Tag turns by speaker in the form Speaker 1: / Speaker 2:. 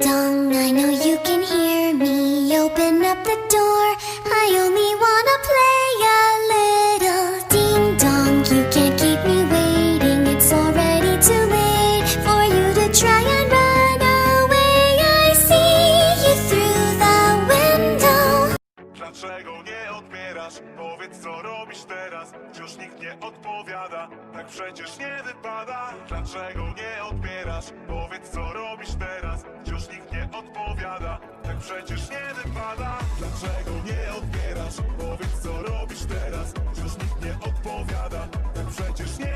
Speaker 1: dong, I know you can hear me. Open up the door. I only wanna play a little ding dong. You can't keep me waiting. It's already too late for you to try and run away. I see you through the window.
Speaker 2: Dlaczego nie odbierasz? Powiedz co robisz teraz Wciąż nikt nie odpowiada Tak przecież nie wypada Dlaczego nie odbierasz? przecież nie wypada. Dlaczego nie odbierasz? Powiedz co robisz teraz. Już nikt nie odpowiada. Tak przecież nie